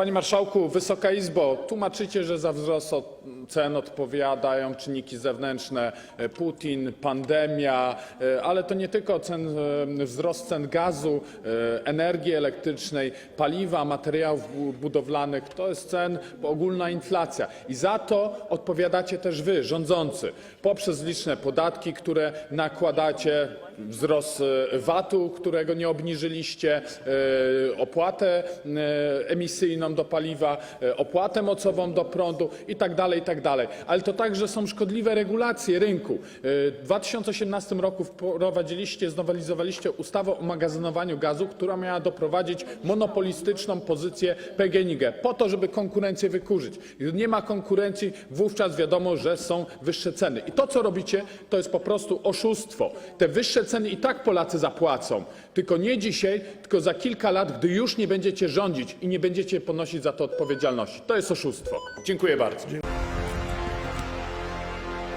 Panie Marszałku, Wysoka Izbo, tłumaczycie, że za wzrost cen odpowiadają czynniki zewnętrzne, e, Putin, pandemia, e, ale to nie tylko e, wzrost cen gazu, energii elektrycznej, paliwa, materiałów bu- budowlanych, to jest ogólna inflacja. I za to odpowiadacie też wy, rządzący, poprzez liczne podatki, które nakładacie, wzrost VAT-u, którego nie obniżyliście, opłatę emisyjną do paliwa, opłatę mocową do prądu i tak tak. Ale to także są szkodliwe regulacje rynku. W 2018 roku wprowadziliście, znowelizowaliście ustawę o magazynowaniu gazu, która miała doprowadzić monopolistyczną pozycję PGNiG po to, żeby konkurencję wykurzyć. Gdy nie ma konkurencji, wówczas wiadomo, że są wyższe ceny. I to, co robicie, to jest po prostu oszustwo. Te wyższe ceny i tak Polacy zapłacą, tylko nie dzisiaj, tylko za kilka lat, gdy już nie będziecie rządzić i nie będziecie ponosić za to odpowiedzialności. To jest oszustwo. Dziękuję bardzo.